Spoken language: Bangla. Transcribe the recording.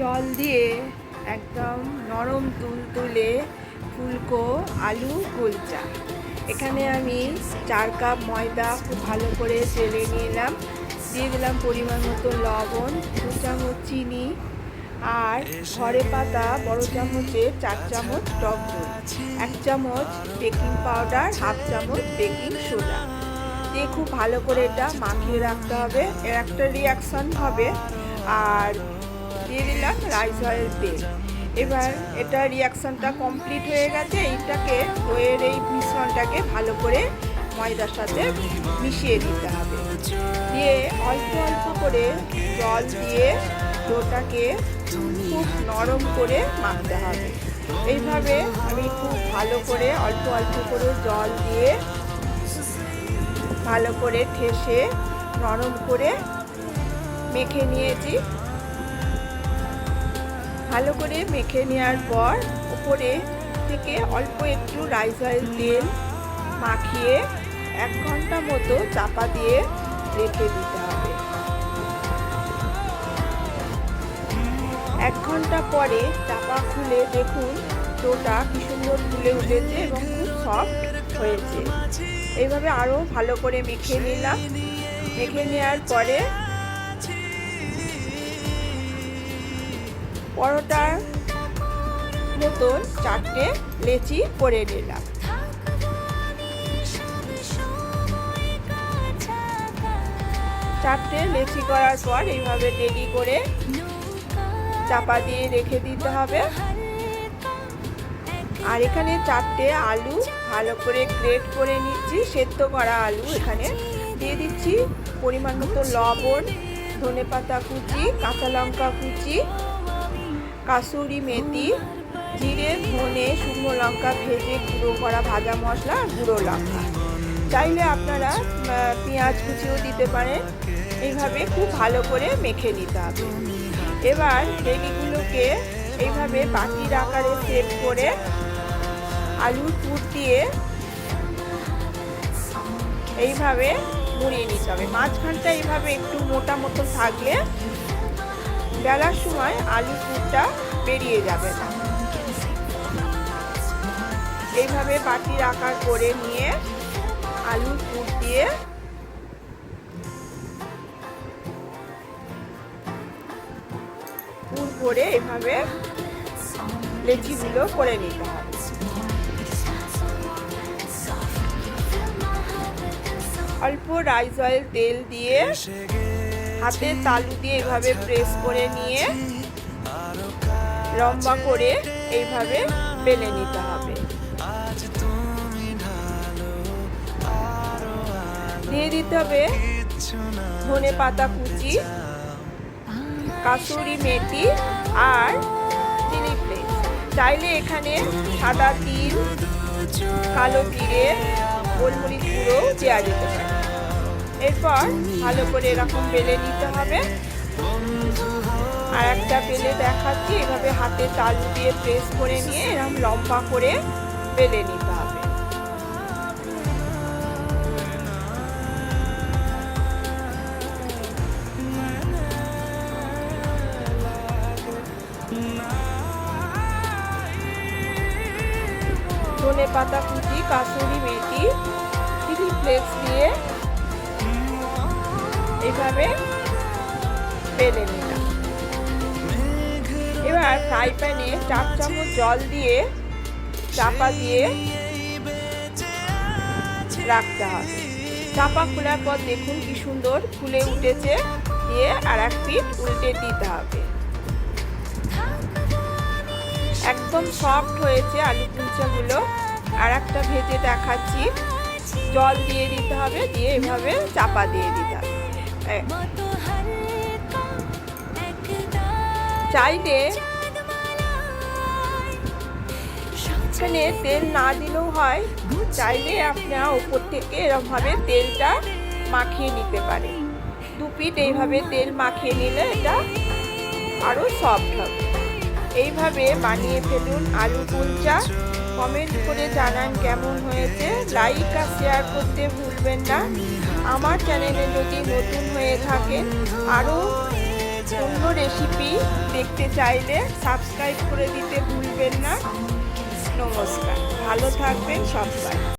জল দিয়ে একদম নরম তুল তুলে ফুলকো আলু কুলচা। এখানে আমি চার কাপ ময়দা খুব ভালো করে চেলে নিলাম। দিয়ে দিলাম পরিমাণ মতো লবণ, দু চামচ চিনি আর ঘরে পাতা বড় চামচে চার চামচ টক দই, এক চামচ বেকিং পাউডার, হাফ চামচ বেকিং সোডা। দিয়ে খুব ভালো করে এটা মাখিয়ে রাখতে হবে। এর একটা রিয়াকশন হবে। আর দিয়ে দিলাম রাইস অয়েল তেল। এবার এটা রিয়াকশনটা কমপ্লিট হয়ে গেছে। এইটাকে দইয়ের এই মিশ্রণটাকে ভালো করে ময়দার সাথে মিশিয়ে দিতে হবে। দিয়ে অল্প অল্প করে জল দিয়ে ডোটাকে খুব নরম করে মাখতে হবে। এইভাবে আমি খুব ভালো করে অল্প অল্প করে জল দিয়ে ভালো করে ঠেসে নরম করে মেখে নিয়েছি। ভালো করে মেখে নেওয়ার পর উপরে থেকে অল্প একটু রাইস অয়েল তেল মাখিয়ে এক ঘণ্টা মতো চাপা দিয়ে রেখে দিতে হবে। এক ঘণ্টা পরে চাপা খুলে দেখুন ডোটা কি সুন্দর ফুলে উঠেছে এবং খুব সফট হয়েছে। এইভাবে আরও ভালো করে মেখে নিলাম। মেখে নেওয়ার পরে পরোটার মতন চারটে লেচি করে নিলাম। চারটে লেচি করার পর এইভাবে রেডি করে চাপা দিয়ে রেখে দিতে হবে। আর এখানে চারটে আলু ভালো করে গ্রেট করে নিচ্ছি, সেদ্ধ করা আলু এখানে। দিয়ে দিচ্ছি পরিমাণ মতো লবণ ধনে পাতা কুচি, কাঁচা লঙ্কা কুচি কাসুরি মেথি, জিরে, ধনে, শুকনো লঙ্কা ভেজে গুঁড়ো করা ভাজা মশলা গুঁড়ো লঙ্কা। চাইলে আপনারা পেঁয়াজ কুচিও দিতে পারেন। এইভাবে খুব ভালো করে মেখে নিতে হবে। এবার রেডিগুলোকে এইভাবে বাটির আকারে সেট করে আলুর পুর দিয়ে এইভাবে মুড়িয়ে নিতে হবে। মাঝখানটা এইভাবে একটু মোটা মতো থাকলে বেলার সময় আলু পুরটা বেরিয়ে যাবে। না এইভাবে বাটির আকার করে নিয়ে আলুর পুর দিয়ে পুর করে এভাবে লেচিগুলো করে নিতে হবে। অল্প রাইস অয়েল তেল দিয়ে হাতে তালু দিয়ে এভাবে প্রেস করে নিয়ে লম্বা করে এইভাবে বেলে নিতে হবে। দিয়ে দিতে হবে ধনে পাতা কুচি, কাসুরি মেথি আর চিলি ফ্লেক্স। চাইলে এখানে সাদা তিল, কালো জিরে, গোলমরিচ গুঁড়ো দেওয়া যেতে পারে। এরপর ভালো করে এরকম বেলে নিতে হবে। আর একটা বেলে দেখাচ্ছি, এভাবে হাতে তালু দিয়ে প্রেস করে নিয়ে এরকম লম্বা করে বেলে নিতে হবে। ধনে পাতা কুচি, কাসুরি মেথি চিলি ফ্লেক্স দিয়ে এইভাবে বেলে নিলাম। এবার ফ্রাই প্যানে চার চামচ জল দিয়ে চাপা দিয়ে রাখতে হবে। চাপা খোলার পর দেখুন কি সুন্দর ফুলে উঠেছে। দিয়ে আর এক পিঠ উল্টে দিতে হবে। একদম সফট হয়েছে আলু কুলচাগুলো। আর একটা ভেজে দেখাচ্ছি। জল দিয়ে দিতে হবে, দিয়ে এভাবে চাপা দিয়ে দিতে চাইলে এখানে তেল না দিলেও হয়, চাইলে আপনারা উপর থেকে এরকমভাবে তেলটা মাখিয়ে নিতে পারেন। দু পিঠ এইভাবে তেল মাখিয়ে নিলে এটা আরও সফট হবে। এইভাবে বানিয়ে ফেলুন আলু কুলচা। কমেন্ট করে জানান কেমন হয়েছে। লাইক আর শেয়ার করতে ভুলবেন না। আমার চ্যানেলে যদি নতুন হয়ে থাকেন আরও অন্য রেসিপি দেখতে চাইলে সাবস্ক্রাইব করে দিতে ভুলবেন না। নমস্কার। ভালো থাকবেন সবাই।